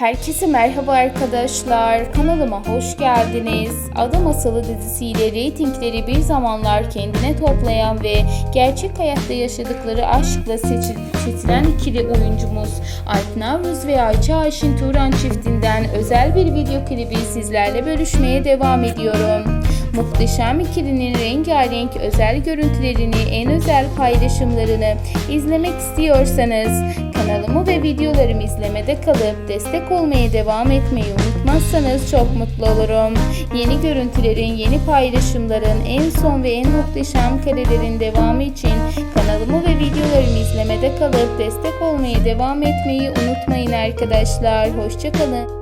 Herkese merhaba arkadaşlar. Kanalıma hoş geldiniz. Ada Masalı dizisiyle reytingleri bir zamanlar kendine toplayan ve gerçek hayatta yaşadıkları aşkla seçil- seçilen ikili oyuncumuz Alp Navruz ve Ayça Ayşin Turan çiftinden özel bir video klibi sizlerle bölüşmeye devam ediyorum. Muhteşem ikilinin rengarenk özel görüntülerini, en özel paylaşımlarını izlemek istiyorsanız kanalımı ve videolarımı izlemede kalıp destek olmaya devam etmeyi unutmazsanız çok mutlu olurum. Yeni görüntülerin, yeni paylaşımların, en son ve en muhteşem karelerin devamı için kanalımı ve videolarımı izlemede kalıp destek olmaya devam etmeyi unutmayın arkadaşlar. Hoşçakalın.